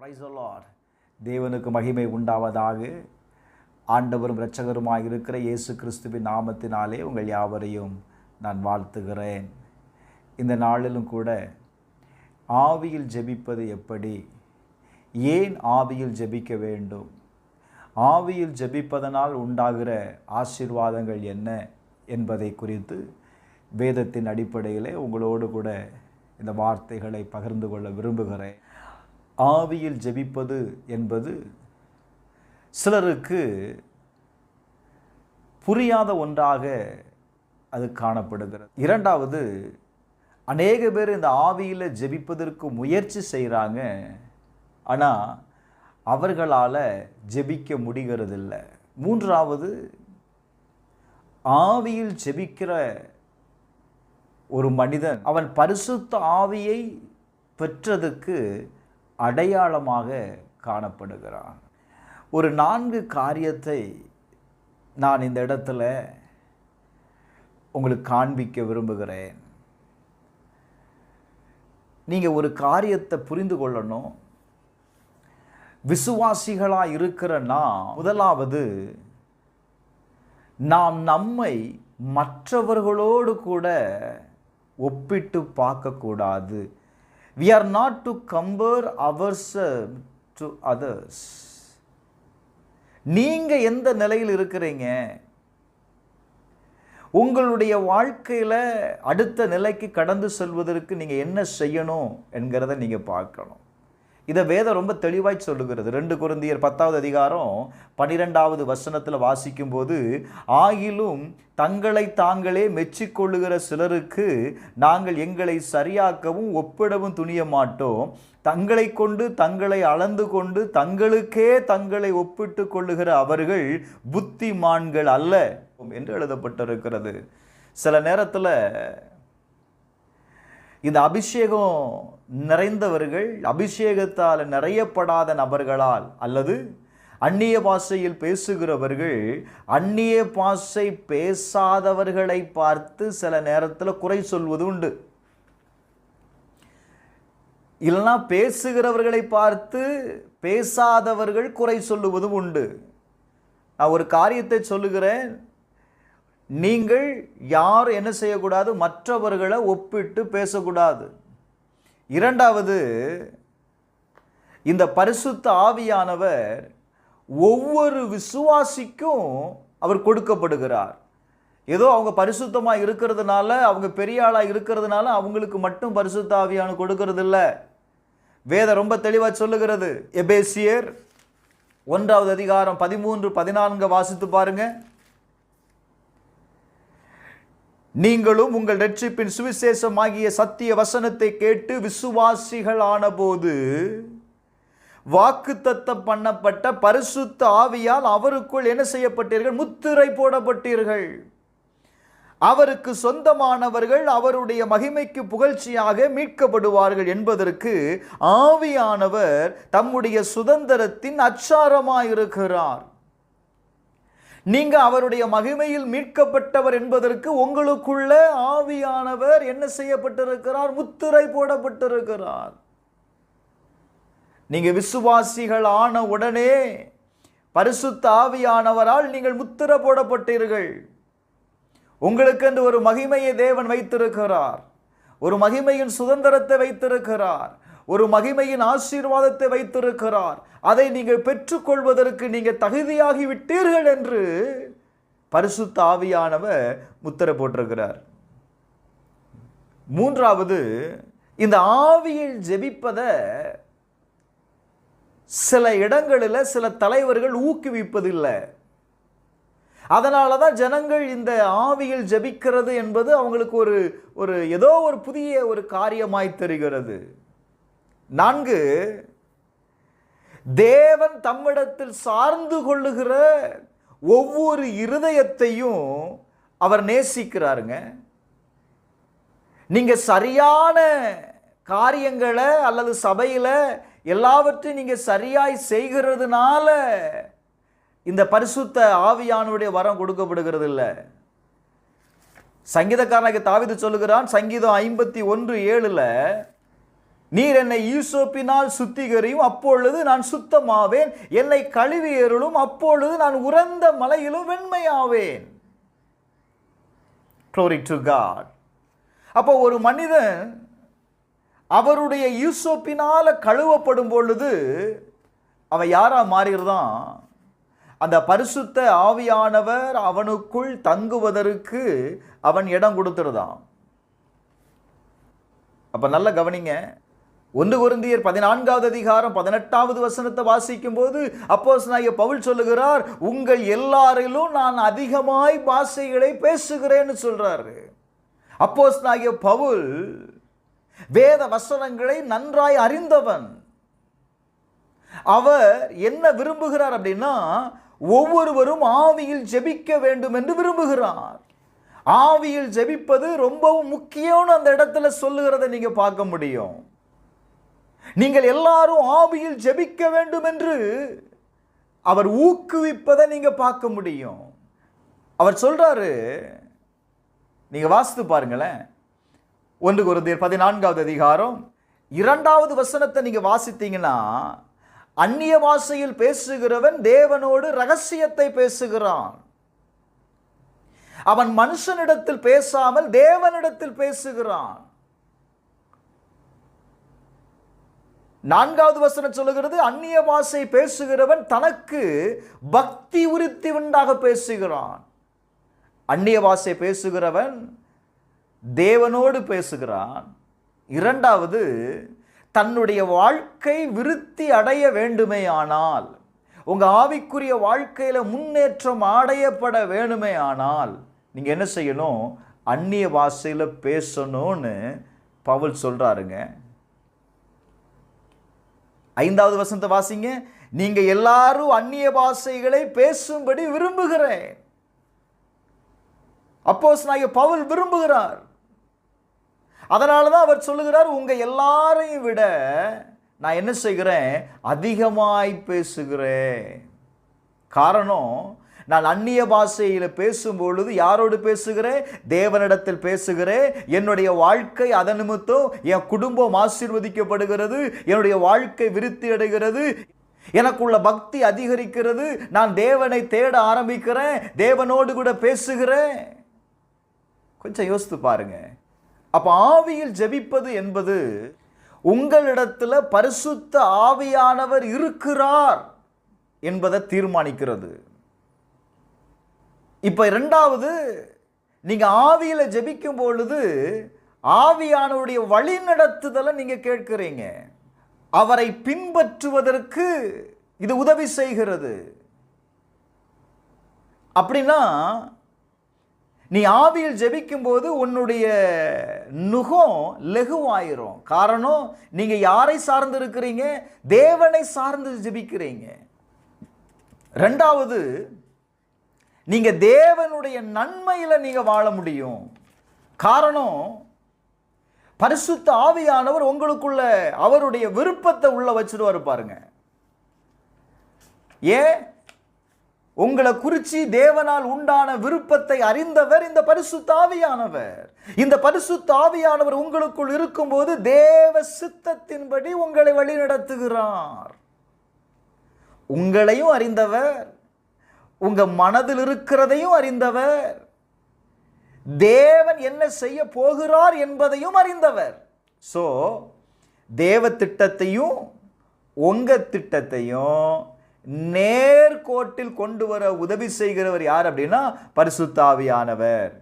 Price Lord தேவனுக்கு மகிமை உண்டாவதாக. ஆண்டவரும் இரட்சகருமாக இருக்கிற இயேசு கிறிஸ்துவின் நாமத்தினாலே உங்கள் யாவரையும் நான் வாழ்த்துகிறேன். இந்த நாளிலும் கூட ஆவியில் ஜெபிப்பது எப்படி? ஏன் ஆவியில் ஜெபிக்க வேண்டும்? ஆவியில் ஜெபிப்பதனால் உண்டாகிற ஆசீர்வாதங்கள் என்ன என்பதை குறித்து வேதத்தின் அடிப்படையிலே உங்களோடு கூட இந்த வார்த்தைகளை பகிர்ந்து கொள்ள விரும்புகிறேன். ஆவியில் ஜெபிப்பது என்பது சிலருக்கு புரியாத ஒன்றாக அது காணப்படுகிறது. இரண்டாவது அநேக பேர் இந்த ஆவியில் ஜெபிப்பதற்கு முயற்சி செய்கிறாங்க ஆனால் அவர்களால் ஜெபிக்க முடிகிறதில்ல. மூன்றாவது ஆவியில் ஜெபிக்கிற ஒரு மனிதன் அவன் பரிசுத்த ஆவியை பெற்றதுக்கு அடையாளமாக காணப்படுகிறான். ஒரு நான்கு காரியத்தை நான் இந்த இடத்துல உங்களுக்கு காண்பிக்க விரும்புகிறேன். நீங்கள் ஒரு காரியத்தை புரிந்து கொள்ளணும். விசுவாசிகளாக இருக்கிற நாம் முதலாவது நாம் நம்மை மற்றவர்களோடு கூட ஒப்பிட்டு பார்க்கக்கூடாது. We are not to compare ours to others நீங்கள் எந்த நிலையில் இருக்கிறீங்க? உங்களுடைய வாழ்க்கையில் அடுத்த நிலைக்கு கடந்து செல்வதற்கு நீங்கள் என்ன செய்யணும் என்கிறத நீங்கள் பார்க்கணும். இதை வேதம் ரொம்ப தெளிவாய் சொல்லுகிறது. ரெண்டு குருந்தியர் பத்தாவது அதிகாரம் பனிரெண்டாவது வசனத்தில் வாசிக்கும்போது ஆகிலும் தங்களை தாங்களே மெச்சிக்கொள்ளுகிற சிலருக்கு நாங்கள் எங்களை சரியாக்கவும் ஒப்பிடவும் துணிய மாட்டோம். தங்களை கொண்டு தங்களை அளந்து கொண்டு தங்களுக்கே தங்களை ஒப்பிட்டு கொள்ளுகிற அவர்கள் புத்திமான்கள் அல்ல என்று எழுதப்பட்டிருக்கிறது. சில நேரத்தில் இந்த அபிஷேகம் நிறைந்தவர்கள் அபிஷேகத்தால் நிறையப்படாத நபர்களால் அல்லது அந்நிய பாஷையில் பேசுகிறவர்கள் அந்நிய பாஷை பேசாதவர்களை பார்த்து சில நேரத்தில் குறை சொல்வது உண்டு. இல்லைனா பேசுகிறவர்களை பார்த்து பேசாதவர்கள் குறை சொல்லுவதும் உண்டு. நான் ஒரு காரியத்தை சொல்லுகிறேன் நீங்கள் யார் என்ன செய்யக்கூடாது? மற்றவர்களை ஒப்பிட்டு பேசக்கூடாது. இரண்டாவது இந்த பரிசுத்த ஆவியானவர் ஒவ்வொரு விசுவாசிக்கும் அவர் கொடுக்கப்படுகிறார். ஏதோ அவங்க பரிசுத்தமாக இருக்கிறதுனால அவங்க பெரிய ஆளாக இருக்கிறதுனால அவங்களுக்கு மட்டும் பரிசுத்த ஆவியான கொடுக்கறது இல்லை வேதம் ரொம்ப தெளிவாக சொல்லுகிறது. எபேசியர் ஒன்றாவது அதிகாரம் பதிமூன்று பதினான்கு வாசித்து பாருங்கள் நீங்களும் உங்கள் ரட்சிப்பின் சுவிசேஷமாகிய சத்திய வசனத்தை கேட்டு விசுவாசிகளான போது வாக்குத்தத்தம் பண்ணப்பட்ட பரிசுத்த ஆவியால் அவருக்குள் என்ன செய்யப்பட்டீர்கள்? முத்திரை போடப்பட்டீர்கள். அவருக்கு சொந்தமானவர்கள் அவருடைய மகிமைக்கு புகழ்ச்சியாக மீட்கப்படுவார்கள் என்பதற்கு ஆவியானவர் தம்முடைய சுதந்திரத்தின் அச்சாரமாயிருக்கிறார். நீங்க அவருடைய மகிமையில் மீட்கப்பட்டவர் என்பதற்கு உங்களுக்குள்ள ஆவியானவர் என்ன செய்யப்பட்டிருக்கிறார்? முத்திரை போடப்பட்டிருக்கிறார். நீங்க விசுவாசிகள் ஆன உடனே பரிசுத்த ஆவியானவரால் நீங்கள் முத்திர போடப்பட்டீர்கள். உங்களுக்கென்று ஒரு மகிமையை தேவன் வைத்திருக்கிறார். ஒரு மகிமையின் சுதந்திரத்தை வைத்திருக்கிறார். ஒரு மகிமையின் ஆசீர்வாதத்தை வைத்திருக்கிறார். அதை நீங்கள் பெற்றுக்கொள்வதற்கு நீங்கள் தகுதியாகி விட்டீர்கள் என்று பரிசுத்த ஆவியானவர் முத்திர போட்டிருக்கிறார். மூன்றாவது இந்த ஆவியில் ஜெபிப்பதை சில இடங்களில் சில தலைவர்கள் ஊக்குவிப்பதில்லை. அதனால தான் ஜனங்கள் இந்த ஆவியில் ஜபிக்கிறது என்பது அவங்களுக்கு ஒரு ஒரு ஏதோ ஒரு புதிய ஒரு காரியமாய் தெரிகிறது. நான்கு தேவன் தம்மிடத்தில் சார்ந்து கொள்ளுகிற ஒவ்வொரு இருதயத்தையும் அவர் நேசிக்கிறாருங்க. நீங்கள் சரியான காரியங்களை அல்லது சபையில் எல்லாவற்றையும் நீங்கள் சரியாய் செய்கிறதுனால இந்த பரிசுத்த ஆவியானுடைய வரம் கொடுக்கப்படுகிறது இல்லை சங்கீதக்காரனுக்கு தாவிது சொல்லுகிறான் சங்கீதம் ஐம்பத்தி ஒன்று ஏழில் நீர் என்னை ஈசோப்பினால் சுத்திகரியும் அப்பொழுது நான் சுத்தமாவேன். என்னை கழுவி எருளும் அப்பொழுது நான் உறந்த மலையிலும் வெண்மையாவேன். டு to அப்போ ஒரு மனிதன் அவருடைய யூசோப்பினால் கழுவப்படும் பொழுது அவன் யாராக மாறிடுதான் அந்த பரிசுத்த ஆவியானவர் அவனுக்குள் தங்குவதற்கு அவன் இடம் கொடுத்துருதான் அப்போ நல்ல கவனிங்க ஒன்று குருந்தியர் பதினான்காவது அதிகாரம் பதினெட்டாவது வசனத்தை வாசிக்கும் போது அப்போஸ் பவுல் சொல்லுகிறார் உங்கள் எல்லாரிலும் நான் அதிகமாய் பாஷைகளை பேசுகிறேன்னு சொல்றாரு. அப்போஸ் பவுல் வேத வசனங்களை நன்றாய் அறிந்தவன். அவர் என்ன விரும்புகிறார் அப்படின்னா ஒவ்வொருவரும் ஆவியில் ஜெபிக்க வேண்டும் என்று விரும்புகிறார். ஆவியில் ஜெபிப்பது ரொம்பவும் முக்கியம்னு அந்த இடத்துல சொல்லுகிறத நீங்க பார்க்க முடியும். நீங்கள் எல்லாரும் ஆவியில் ஜெபிக்க வேண்டும் என்று அவர் ஊக்குவிப்பதை நீங்கள் பார்க்க முடியும். அவர் சொல்கிறாரு நீங்கள் வாசித்து பாருங்களேன். ஒன்று குருந்தீர் பதினான்காவது அதிகாரம் இரண்டாவது வசனத்தை நீங்கள் வாசித்தீங்கன்னா அந்நிய பாஷையில் பேசுகிறவன் தேவனோடு ரகசியத்தை பேசுகிறான். அவன் மனுஷனிடத்தில் பேசாமல் தேவனிடத்தில் பேசுகிறான். நான்காவது வசனம் சொல்லுகிறது அந்நிய பாஷை பேசுகிறவன் தனக்கு பக்தி உறுத்தி உண்டாக பேசுகிறான். அந்நிய பாஷை பேசுகிறவன் தேவனோடு பேசுகிறான். இரண்டாவது தன்னுடைய வாழ்க்கை விருத்தி அடைய வேண்டுமே ஆனால் உங்கள் ஆவிக்குரிய வாழ்க்கையில் முன்னேற்றம் அடையப்பட வேணுமே ஆனால் நீங்கள் என்ன செய்யணும்? அந்நிய பாஷையில் பேசணும்னு பவுல் சொல்கிறாருங்க ஐந்தாவது வசனத்தை வாசிங்க. நீங்க எல்லாரும் அந்நிய பாஷைகளை பேசும்படி விரும்புகிறேன். அப்போஸ் நான் பவுல் விரும்புகிறார். அதனால தான் அவர் சொல்லுகிறார் உங்க எல்லாரையும் விட நான் என்ன செய்கிறேன்? அதிகமாய் பேசுகிறேன். காரணம் நான் அந்நிய பாஷையில் பேசும்பொழுது யாரோடு பேசுகிறேன்? தேவனிடத்தில் பேசுகிறேன். என்னுடைய வாழ்க்கை அதன் நிமித்தம் என் குடும்பம் ஆசீர்வதிக்கப்படுகிறது. என்னுடைய வாழ்க்கை விருத்தி அடைகிறது. எனக்குள்ள பக்தி அதிகரிக்கிறது. நான் தேவனை தேட ஆரம்பிக்கிறேன். தேவனோடு கூட பேசுகிறேன். கொஞ்சம் யோசித்து பாருங்க. அப்ப ஆவியில் ஜெபிப்பது என்பது உங்களிடத்தில் பரிசுத்த ஆவியானவர் இருக்கிறார் என்பதை தீர்மானிக்கிறது. இப்போ ரெண்டாவது நீங்கள் ஆவியில் ஜெபிக்கும் பொழுது ஆவியானவருடைய வழிநடத்துதலை நீங்கள் கேட்குறீங்க. அவரை பின்பற்றுவதற்கு இது உதவி செய்கிறது. அப்படின்னா நீ ஆவியில் ஜெபிக்கும்போது உன்னுடைய நுகம் லெகுவாயிரும். காரணம் நீங்கள் யாரை சார்ந்து இருக்கிறீங்க தேவனை சார்ந்து ஜெபிக்கிறீங்க. ரெண்டாவது நீங்கள் தேவனுடைய நன்மையில் நீங்கள் வாழ முடியும். காரணம் பரிசுத்த ஆவியானவர் உங்களுக்குள்ள அவருடைய விருப்பத்தை உள்ள வச்சிருவாரு பாருங்க. ஏன்? உங்களை குறிச்சி தேவனால் உண்டான விருப்பத்தை அறிந்தவர் இந்த பரிசுத்த ஆவியானவர். இந்த பரிசுத்த ஆவியானவர் உங்களுக்குள் இருக்கும்போது தேவ சித்தத்தின்படி உங்களை வழிநடத்துகிறார். உங்களையும் அறிந்தவர் உங்கள் மனதில் இருக்கிறதையும் அறிந்தவர். தேவன் என்ன செய்ய போகிறார் என்பதையும் அறிந்தவர். ஸோ தேவ திட்டத்தையும் உங்கள் திட்டத்தையும் நேர்கோட்டில் கொண்டு வர உதவி செய்கிறவர் யார் அப்படின்னா பரிசுத்தாவியானவர்.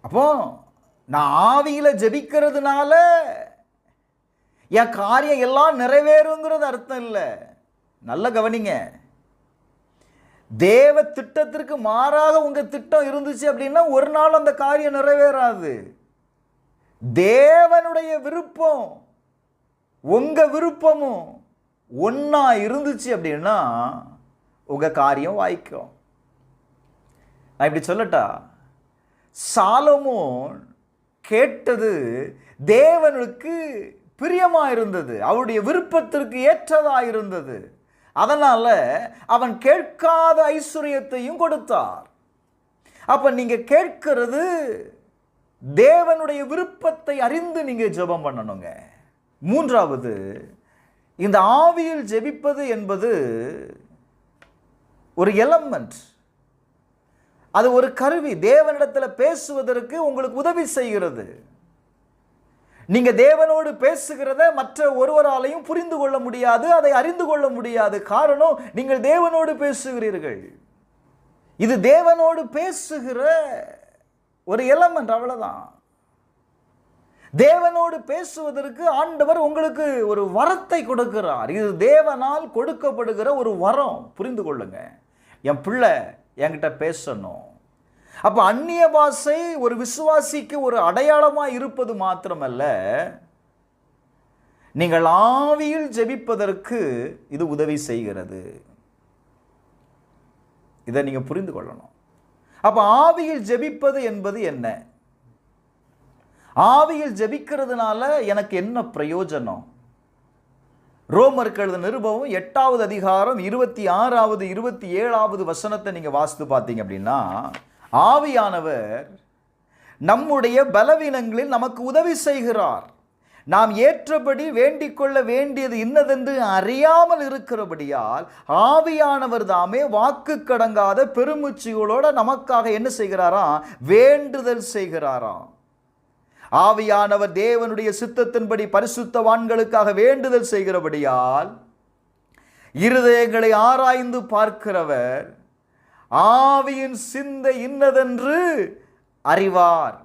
அப்போ நான் ஆவியில் ஜெபிக்கிறதுனால என் காரியம் எல்லாம் நிறைவேறுங்கிறது அர்த்தம் இல்லை. நல்ல கவனிங்க. தேவ திட்டத்திற்கு மாறாக உங்கள் திட்டம் இருந்துச்சு அப்படின்னா ஒரு நாள் அந்த காரியம் நிறைவேறாது. தேவனுடைய விருப்பம் உங்கள் விருப்பமும் ஒன்றா இருந்துச்சு அப்படின்னா உங்கள் காரியம் வாய்க்கும். நான் இப்படி சொல்லட்டா? சாலமோன் கேட்டது தேவனுக்கு பிரியமாக இருந்தது அவருடைய விருப்பத்திற்கு ஏற்றதாக இருந்தது. அதனால் அவன் கேட்காத ஐஸ்வர்யத்தையும் கொடுத்தார். அப்போ நீங்கள் கேட்கிறது தேவனுடைய விருப்பத்தை அறிந்து நீங்கள் ஜெபம் பண்ணணுங்க. மூன்றாவது இந்த ஆவியில் ஜெபிப்பது என்பது ஒரு எலமெண்ட் அது ஒரு கருவி. தேவனிடத்தில் பேசுவதற்கு உங்களுக்கு உதவி செய்கிறது. நீங்க தேவனோடு பேசுகிறத மற்ற ஒருவராலையும் புரிந்து கொள்ள முடியாது அதை அறிந்து கொள்ள முடியாது. காரணம் நீங்கள் தேவனோடு பேசுகிறீர்கள். இது தேவனோடு பேசுகிற ஒரு எலமெண்ட் அவ்வளவுதான். தேவனோடு பேசுவதற்கு ஆண்டவர் உங்களுக்கு ஒரு வரத்தை கொடுக்கிறார். இது தேவனால் கொடுக்கப்படுகிற ஒரு வரம். புரிந்து கொள்ளுங்க. என் பிள்ளை என்கிட்ட பேசணும். அப்போ அந்நிய பாஷை ஒரு விசுவாசிக்கு ஒரு அடையாளமாக இருப்பது மாத்திரமல்ல. நீங்கள் ஆவியில் ஜெபிப்பதற்கு இது உதவி செய்கிறது. இதை நீங்கள் புரிந்து கொள்ளணும். அப்போ ஆவியில் ஜெபிப்பது என்பது என்ன? ஆவியில் ஜெபிக்கிறதுனால எனக்கு என்ன பிரயோஜனம்? ரோமருக்கு எழுத நிருபம் எட்டாவது அதிகாரம் இருபத்தி ஆறாவது இருபத்தி ஏழாவது வசனத்தை நீங்கள் வாசித்து பார்த்தீங்க அப்படின்னா ஆவியானவர் நம்முடைய பலவீனங்களில் நமக்கு உதவி செய்கிறார். நாம் ஏற்றபடி வேண்டிக் கொள்ள வேண்டியது இன்னதென்று அறியாமல் இருக்கிறபடியால் ஆவியானவர் தாமே வாக்கு கடங்காத பெருமுச்சிகளோடு நமக்காக என்ன செய்கிறாராம் வேண்டுதல் செய்கிறாராம் ஆவியானவர் தேவனுடைய சித்தத்தின்படி பரிசுத்தவான்களுக்காக வேண்டுதல் செய்கிறபடியால் இருதயங்களை ஆராய்ந்து பார்க்கிறவர் ஆவியின் சிந்தை இன்னதென்று அறிவார்.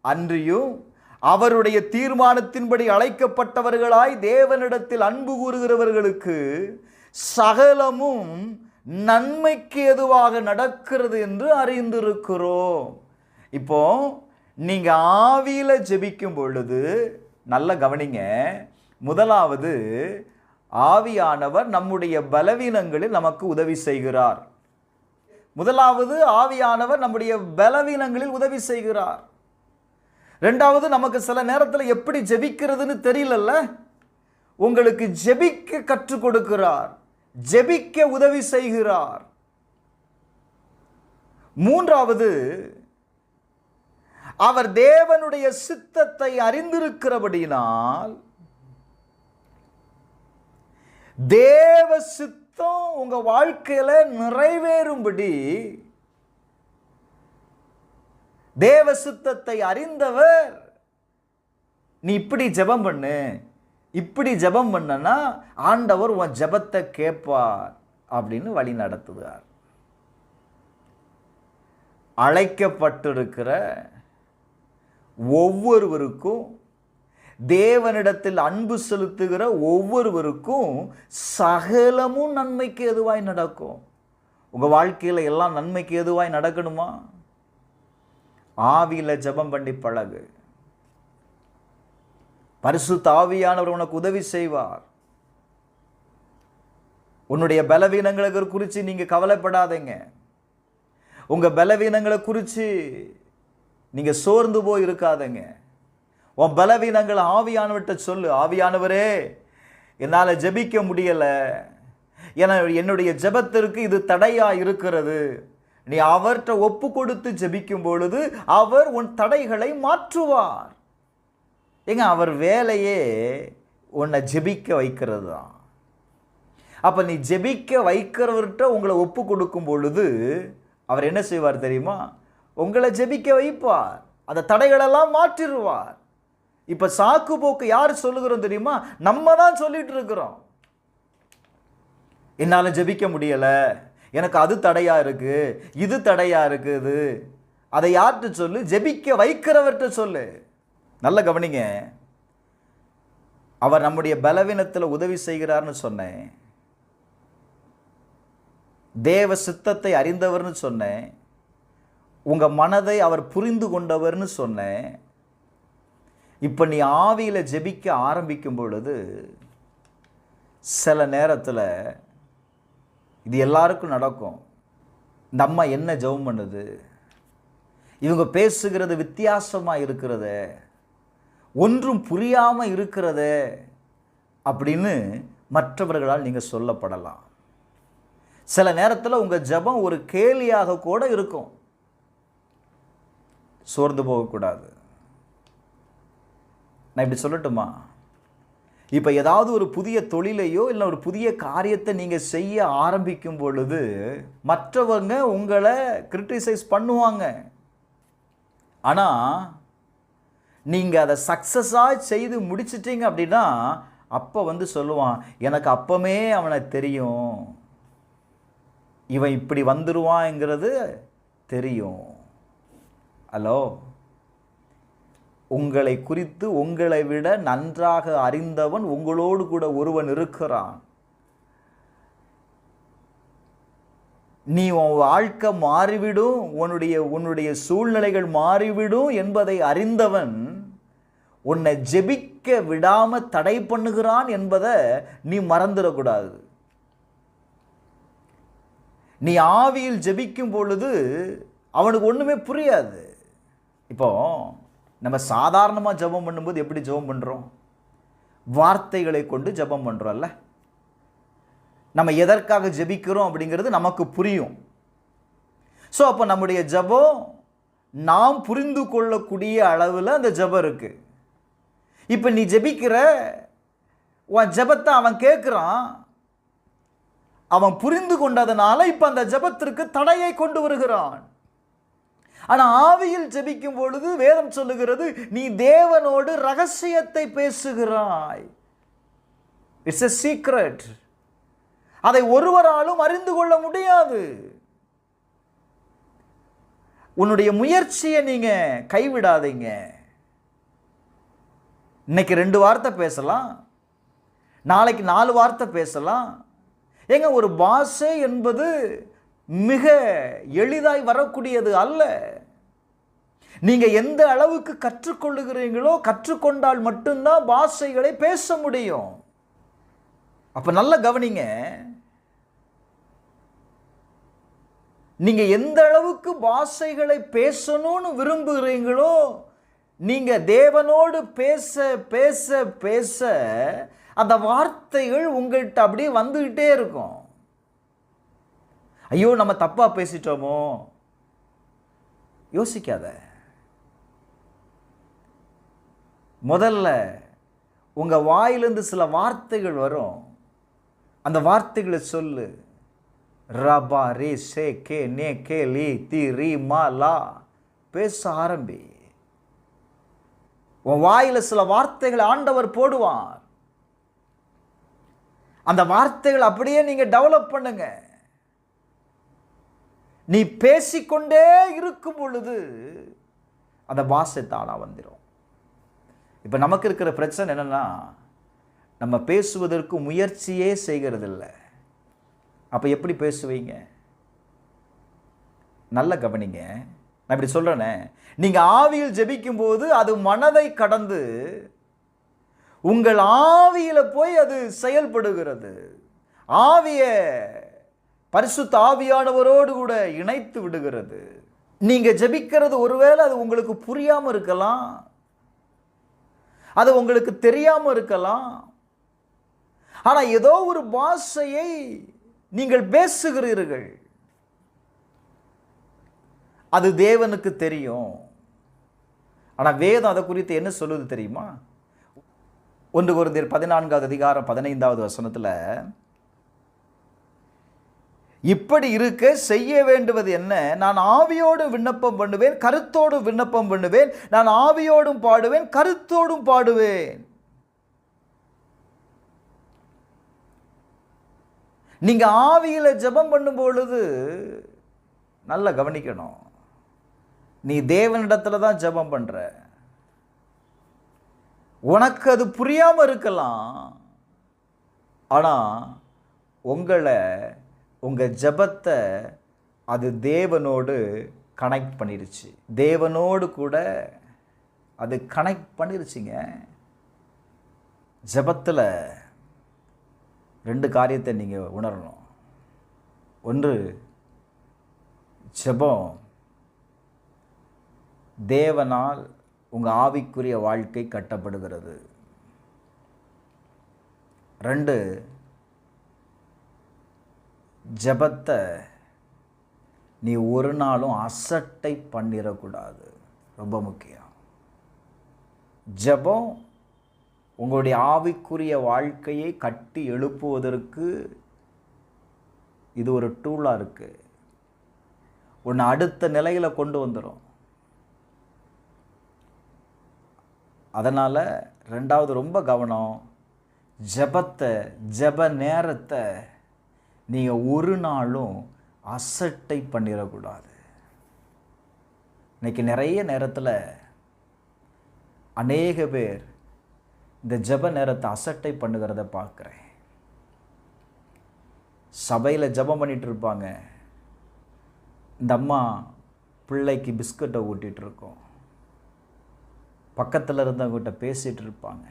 அன்றியும் அவருடைய தீர்மானத்தின்படி அழைக்கப்பட்டவர்களாய் தேவனிடத்தில் அன்பு கூறுகிறவர்களுக்கு சகலமும் நன்மைக்கு எதுவாக நடக்கிறது என்று அறிந்திருக்கிறோம். இப்போ நீங்க ஆவியில ஜெபிக்கும் பொழுது நல்ல கவனிங்க. முதலாவது ஆவியானவர் நம்முடைய பலவீனங்களில் நமக்கு உதவி செய்கிறார். முதலாவது ஆவியானவர் நம்முடைய பலவீனங்களில் உதவி செய்கிறார். ரெண்டாவது நமக்கு சில நேரத்தில் எப்படி ஜெபிக்கிறதுன்னு தெரியலல்ல? உங்களுக்கு ஜெபிக்க கற்றுக் கொடுக்கிறார். ஜெபிக்க உதவி செய்கிறார். மூன்றாவது அவர் தேவனுடைய சித்தத்தை அறிந்திருக்கிறபடியினால் தேவ சித்த சித்தம் உங்க வாழ்க்கையில நிறைவேறும்படி தேவ சுத்தத்தை அறிந்தவர் நீ இப்படி ஜெபம் பண்ணு. இப்படி ஜெபம் பண்ணனா ஆண்டவர் உன் ஜெபத்தை கேட்பார் அப்படின்னு வழி நடத்துகிறார் அழைக்கப்பட்டிருக்கிற ஒவ்வொருவருக்கும் தேவனிடத்தில் அன்பு செலுத்துகிற ஒவ்வொருவருக்கும் சகலமும் நன்மைக்கு எதுவாய் நடக்கும். உங்கள் வாழ்க்கையில் எல்லாம் நன்மைக்கு எதுவாய் நடக்கணுமா? ஆவியில் ஜெபம் பண்ணி பழகு. பரிசு தாவியானவர் உனக்கு உதவி செய்வார். உன்னுடைய பலவீனங்களை குறித்து நீங்கள் கவலைப்படாதீங்க. உங்கள் பலவீனங்களை குறித்து நீங்கள் சோர்ந்து போய் இருக்காதங்க. உன் பலவீனங்களை ஆவியானவர்கிட்ட சொல்லு. ஆவியானவரே என்னால் ஜெபிக்க முடியலை. என என்னுடைய ஜெபத்திற்கு இது தடையாக இருக்கிறது. நீ அவர்கிட்ட ஒப்பு கொடுத்து ஜபிக்கும் பொழுது அவர் உன் தடைகளை மாற்றுவார். ஏங்க அவர் வேலையே உன்னை ஜெபிக்க வைக்கிறது தான் அப்போ நீ ஜெபிக்க வைக்கிறவர்கிட்ட உங்களை ஒப்பு கொடுக்கும் பொழுது அவர் என்ன செய்வார் தெரியுமா? உங்களை ஜெபிக்க வைப்பார். அந்த தடைகளெல்லாம் மாற்றிடுவார். இப்போ சாக்கு போக்கு யார் சொல்லுகிறோம் தெரியுமா? நம்ம தான் சொல்லிட்டு இருக்கிறோம் என்னால் ஜெபிக்க முடியலை. எனக்கு அது தடையாக இருக்குது இது தடையாக இருக்குது. அதை யார்கிட்ட சொல்லு? ஜெபிக்க வைக்கிறவர்கிட்ட சொல்லு. நல்ல கவனிங்க. அவர் நம்முடைய பலவீனத்தில் உதவி செய்கிறார்னு சொன்னேன். தேவ சித்தத்தை அறிந்தவர்னு சொன்னேன். உங்கள் மனதை அவர் புரிந்து கொண்டவர்னு சொன்னேன். இப்போ நீ ஆவியில் ஜெபிக்க ஆரம்பிக்கும் பொழுது சில நேரத்தில் இது எல்லாருக்கும் நடக்கும். இந்த அம்மா என்ன ஜெபம் பண்ணுது? இவங்க பேசுகிறது வித்தியாசமாக இருக்கிறதே ஒன்றும் புரியாமல் இருக்கிறதே அப்படின்னு மற்றவர்களால் நீங்கள் சொல்லப்படலாம். சில நேரத்தில் உங்கள் ஜெபம் ஒரு கேலியாக கூட இருக்கும். சோர்ந்து போகக்கூடாது. நான் இப்படி சொல்லட்டுமா? இப்போ ஏதாவது ஒரு புதிய தொழிலையோ இல்லை ஒரு புதிய காரியத்தை நீங்கள் செய்ய ஆரம்பிக்கும் பொழுது மற்றவங்க உங்களை கிரிட்டிசைஸ் பண்ணுவாங்க. ஆனால் நீங்கள் அதை சக்ஸஸாக செய்து முடிச்சிட்டீங்க அப்படின்னா அப்போ வந்து சொல்லுவான் எனக்கு அப்பமே அவனை தெரியும். இவன் இப்படி வந்துடுவான்ங்கிறது தெரியும். ஹலோ உங்களை குறித்து உங்களை விட நன்றாக அறிந்தவன் உங்களோடு கூட ஒருவன் இருக்கிறான். நீ உன் வாழ்க்கை மாறிவிடும் உன்னுடைய உன்னுடைய சூழ்நிலைகள் மாறிவிடும் என்பதை அறிந்தவன் உன்னை ஜெபிக்க விடாம தடை பண்ணுகிறான் என்பதை நீ மறந்துடக்கூடாது. நீ ஆவியில் ஜெபிக்கும் பொழுது அவனுக்கு ஒன்றுமே புரியாது. இப்போ நம்ம சாதாரணமாக ஜெபம் பண்ணும்போது எப்படி ஜெபம் பண்ணுறோம் வார்த்தைகளை கொண்டு ஜெபம் பண்ணுறோம்ல நம்ம எதற்காக ஜெபிக்கிறோம் அப்படிங்கிறது நமக்கு புரியும். ஸோ அப்போ நம்முடைய ஜெபம் நாம் புரிந்து கொள்ளக்கூடிய அளவில் அந்த ஜெபம் இருக்குது இப்போ நீ ஜெபிக்கிற உன் ஜெபத்தை அவன் கேட்குறான் அவன் புரிந்து கொண்டதுனால இப்போ அந்த ஜெபத்திற்கு தடையை கொண்டு வருகிறான். ஆனால் ஆவியில் ஜெபிக்கும் பொழுது வேதம் சொல்லுகிறது நீ தேவனோடு ரகசியத்தை பேசுகிறாய். இட்ஸ் எ சீக்ரெட் அதை ஒருவராலும் அறிந்து கொள்ள முடியாது. உன்னுடைய முயற்சியை நீங்க கைவிடாதீங்க. இன்னைக்கு ரெண்டு வார்த்தை பேசலாம். நாளைக்கு நாலு வார்த்தை பேசலாம். ஏங்க ஒரு பாஷை என்பது மிக எளிதாய் வரக்கூடியது அல்ல. நீங்கள் எந்த அளவுக்கு கற்றுக்கொள்ளுகிறீங்களோ கற்றுக்கொண்டால் மட்டும்தான் பாஷைகளை பேச முடியும். அப்போ நல்ல கவனிங்க. நீங்கள் எந்த அளவுக்கு பாஷைகளை பேசணும்னு விரும்புகிறீங்களோ நீங்கள் தேவனோடு பேச பேச பேச அந்த வார்த்தைகள் உங்கள்கிட்ட அப்படியே வந்துக்கிட்டே இருக்கும். ஐயோ நம்ம தப்பாக பேசிட்டோமோ? யோசிக்காத. முதல்ல உங்கள் வாயிலிருந்து சில வார்த்தைகள் வரும். அந்த வார்த்தைகளை சொல்லு. ரபா ரே சே கே நே கே லி தி ரி மா லா. பேச ஆரம்பி. உன் வாயில சில வார்த்தைகளை ஆண்டவர் போடுவார். அந்த வார்த்தைகள் அப்படியே நீங்கள் டெவலப் பண்ணுங்கள் நீ பேசிக்கொண்டே இருக்கும் பொழுது அந்த பாஷை தானாக வந்துடும் இப்போ நமக்கு இருக்கிற பிரச்சனை என்னன்னா நம்ம பேசுவதற்கு முயற்சியே செய்கிறதில்ல. அப்போ எப்படி பேசுவீங்க? நல்ல கவனிங்க. நான் இப்படி சொல்கிறேனே நீங்கள் ஆவியில் ஜெபிக்கும்போது அது மனதை கடந்து உங்கள் ஆவியில் போய் அது செயல்படுகிறது. ஆவியை பரிசுத்த ஆவியானவரோடு கூட இணைத்து விடுகிறது. நீங்க ஜெபிக்கிறது ஒருவேளை அது உங்களுக்கு புரியாம இருக்கலாம். அது உங்களுக்கு தெரியாம இருக்கலாம். ஆனா ஏதோ ஒரு பாஷையை நீங்கள் பேசுகிறீர்கள். அது தேவனுக்கு தெரியும். ஆனா வேதம் அதை குறித்து என்ன சொல்லுது தெரியுமா? ஒன்று குருந்தியர் பதினான்காவது அதிகாரம் பதினைந்தாவது வசனத்தில் இப்படி இருக்க செய்ய வேண்டுவது என்ன? நான் ஆவியோடு விண்ணப்பம் பண்ணுவேன் கருத்தோடு விண்ணப்பம் பண்ணுவேன் நான் ஆவியோடும் பாடுவேன் கருத்தோடும் பாடுவேன். நீங்க ஆவியில ஜெபம் பண்ணும் பொழுது நல்லா கவனிக்கணும். நீ தேவனிடத்துல தான் ஜெபம் பண்ற. உனக்கு அது புரியாம இருக்கலாம். ஆனா உங்களை உங்கள் ஜெபத்தை அது தேவனோடு கனெக்ட் பண்ணிருச்சு. தேவனோடு கூட அது கனெக்ட் பண்ணிருச்சுங்க. ஜெபத்தில் ரெண்டு காரியத்தை நீங்கள் உணரணும். ஒன்று ஜெபம் தேவனால் உங்கள் ஆவிக்குரிய வாழ்க்கை கட்டப்படுகிறது. ரெண்டு ஜெபத்தை நீ ஒரு நாளும் அசட்டை பண்ணிடக்கூடாது. ரொம்ப முக்கியம். ஜெபம் உங்களுடைய ஆவிக்குரிய வாழ்க்கையை கட்டி எழுப்புவதற்கு இது ஒரு டூலாக இருக்குது உன்னை அடுத்த நிலையில் கொண்டு வந்துடும் அதனால் ரெண்டாவது ரொம்ப கவனம் ஜெபத்தை ஜெப நேரத்தை நீங்கள் ஒரு நாளும் அசட்டை பண்ணிடக்கூடாது. இன்னைக்கு நிறைய நேரத்தில் அநேக பேர் இந்த ஜெப நேரத்தை அசட்டை பண்ணுகிறத பார்க்குறேன். சபையில் ஜெபம் பண்ணிகிட்டு இருப்பாங்க. இந்த அம்மா பிள்ளைக்கு பிஸ்கட்டை ஊட்டிகிட்டு இருக்கோம். பக்கத்தில் இருந்தவங்ககிட்ட பேசிகிட்டு இருப்பாங்க.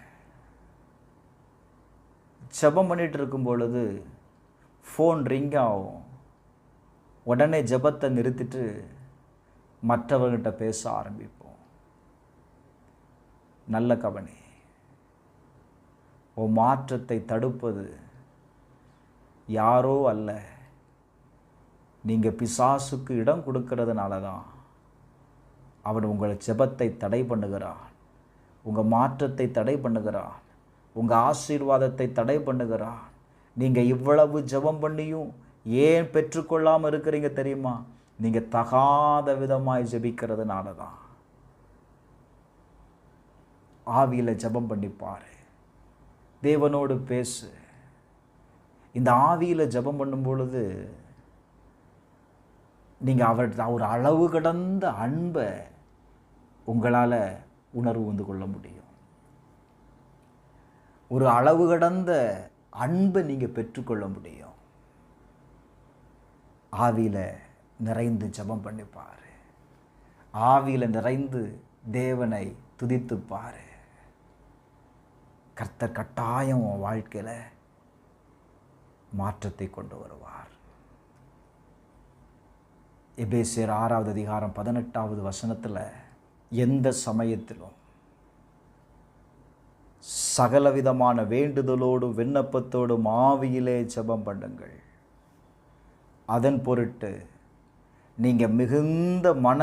ஜெபம் பண்ணிகிட்டு இருக்கும் பொழுது ஃபோன் ரிங் ஆகும். உடனே ஜெபத்தை நிறுத்திட்டு மற்றவர்கிட்ட பேச ஆரம்பிப்போம். நல்ல கவனி. உன் மாற்றத்தை தடுப்பது யாரோ அல்ல. நீங்கள் பிசாசுக்கு இடம் கொடுக்கறதுனால தான் அவன் உங்கள் ஜெபத்தை தடை பண்ணுகிறான். உங்கள் மாற்றத்தை தடை பண்ணுகிறான். உங்கள் ஆசீர்வாதத்தை தடை பண்ணுகிறான். நீங்கள் இவ்வளவு ஜெபம் பண்ணியும் ஏன் பெற்றுக்கொள்ளாமல் இருக்கிறீங்க தெரியுமா? நீங்கள் தகாத விதமாய் ஜெபிக்கிறதுனால தான் ஆவியில் ஜெபம் பண்ணிப்பார் தேவனோடு பேசு. இந்த ஆவியில் ஜெபம் பண்ணும் பொழுது நீங்கள் அவர் ஒரு அளவு கடந்த அன்பை உங்களால் உணர்வு வந்து கொள்ள முடியும். ஒரு அளவு கடந்த அன்பை நீங்கள் பெற்றுக்கொள்ள முடியும். ஆவியில் நிறைந்து ஜெபம் பண்ணிப்பார். ஆவியில் நிறைந்து தேவனை துதித்துப்பார். கர்த்தர் கட்டாயம் உன் வாழ்க்கையில் மாற்றத்தை கொண்டு வருவார். எபேசியர் ஆறாவது அதிகாரம் பதினெட்டாவது வசனத்தில் எந்த சமயத்திலும் சகலவிதமான வேண்டுதலோடும் விண்ணப்பத்தோடும் ஆவியிலே ஜெபம் பண்ணுங்கள். அதன் பொருட்டு நீங்கள் மிகுந்த மன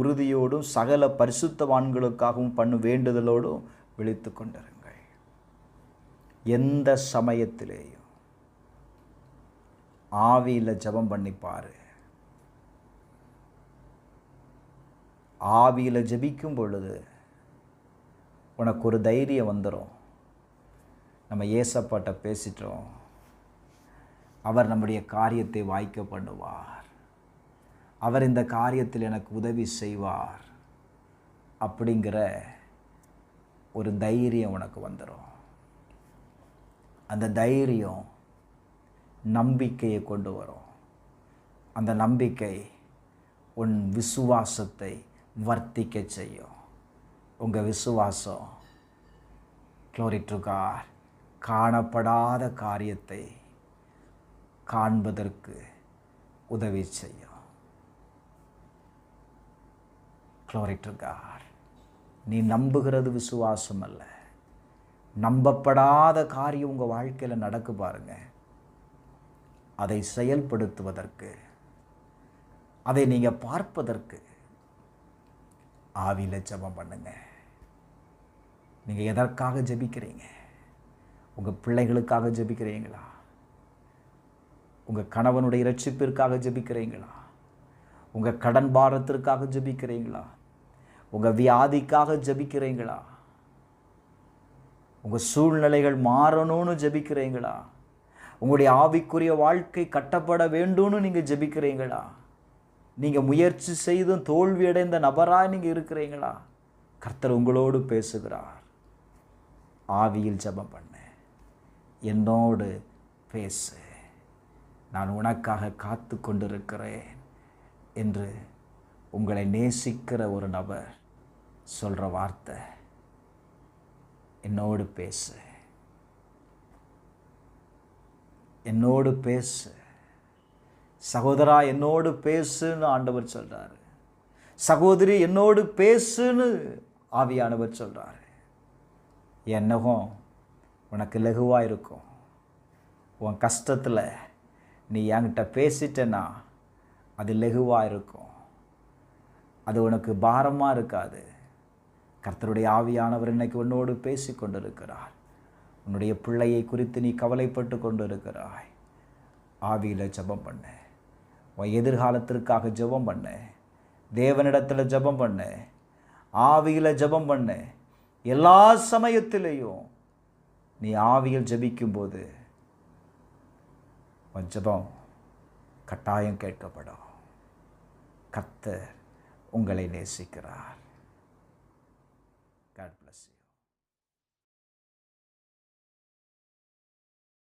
உறுதியோடும் சகல பரிசுத்தவான்களுக்காகவும் பண்ணும் வேண்டுதலோடும் விழித்து கொண்டிருங்கள். எந்த சமயத்திலேயும் ஆவியில் ஜெபம் பண்ணிப்பார் ஆவியில் ஜபிக்கும் பொழுது உனக்கு ஒரு தைரியம் வந்துடும் நம்ம ஏசப்பாட்ட பேசிட்டோம். அவர் நம்முடைய காரியத்தை வாய்க்க பண்ணுவார். அவர் இந்த காரியத்தில் எனக்கு உதவி செய்வார். அப்படிங்கிற ஒரு தைரியம் உனக்கு வந்துடும் அந்த தைரியம் நம்பிக்கையை கொண்டு வரும். அந்த நம்பிக்கை உன் விசுவாசத்தை வர்த்திக்க செய்யும். உங்கள் விசுவாசம். குளோரிட்டுகார் காணப்படாத காரியத்தை காண்பதற்கு உதவி செய்யும். குளோரிட்டுகார் நீ நம்புகிறது விசுவாசம் அல்ல நம்பப்படாத காரியம் உங்கள் வாழ்க்கையில் நடக்கு பாருங்க. அதை செயல்படுத்துவதற்கு அதை நீங்கள் பார்ப்பதற்கு ஆவியில் ஜெபம் பண்ணுங்கள் நீங்கள் எதற்காக ஜபிக்கிறீங்க? உங்கள் பிள்ளைகளுக்காக ஜெபிக்கிறீங்களா? உங்கள் கணவனுடைய இரட்சிப்பிற்காக ஜெபிக்கிறீங்களா? உங்கள் கடன் பாரத்திற்காக ஜெபிக்கிறீங்களா? உங்கள் வியாதிக்காக ஜெபிக்கிறீங்களா? உங்கள் சூழ்நிலைகள் மாறணும்னு ஜெபிக்கிறீங்களா? உங்களுடைய ஆவிக்குரிய வாழ்க்கை கட்டப்பட வேண்டும்னு நீங்கள் ஜெபிக்கிறீங்களா? நீங்கள் முயற்சி செய்தும் தோல்வியடைந்த நபராக நீங்கள் இருக்கிறீங்களா? கர்த்தர் உங்களோடு பேசுகிறார். ஆவியில் ஜபம் பண்ணு. என்னோடு பேசு. நான் உனக்காக காத்து கொண்டிருக்கிறேன் என்று உங்களை நேசிக்கிற ஒரு நபர் சொல்கிற வார்த்தை. என்னோடு பேசு. என்னோடு பேசு. சகோதரா என்னோடு பேசுன்னு ஆண்டவர் சொல்கிறாரு சகோதரி என்னோடு பேசுன்னு ஆவியானவர் சொல்கிறாரு என் நகம் உனக்கு லகுவாக இருக்கும். உன் கஷ்டத்தில் நீ என்கிட்ட பேசிட்டேன்னா அது லகுவாக இருக்கும். அது உனக்கு பாரமாக இருக்காது. கர்த்தருடைய ஆவியானவர் இன்னைக்கு உன்னோடு பேசி கொண்டிருக்கிறார். உன்னுடைய பிள்ளையை குறித்து நீ கவலைப்பட்டு கொண்டிருக்கிறாய். ஆவியில் ஜெபம் பண்ணு. உன் எதிர்காலத்திற்காக ஜெபம் பண்ணு. தேவனிடத்தில் ஜெபம் பண்ணு. ஆவியில் ஜெபம் பண்ணு. எல்லா சமயத்திலேயும் நீ ஆவியில் ஜெபிக்கும்போது உன் கட்டாயம் கேட்கப்படும். கத்தர் உங்களை நேசிக்கிறார்.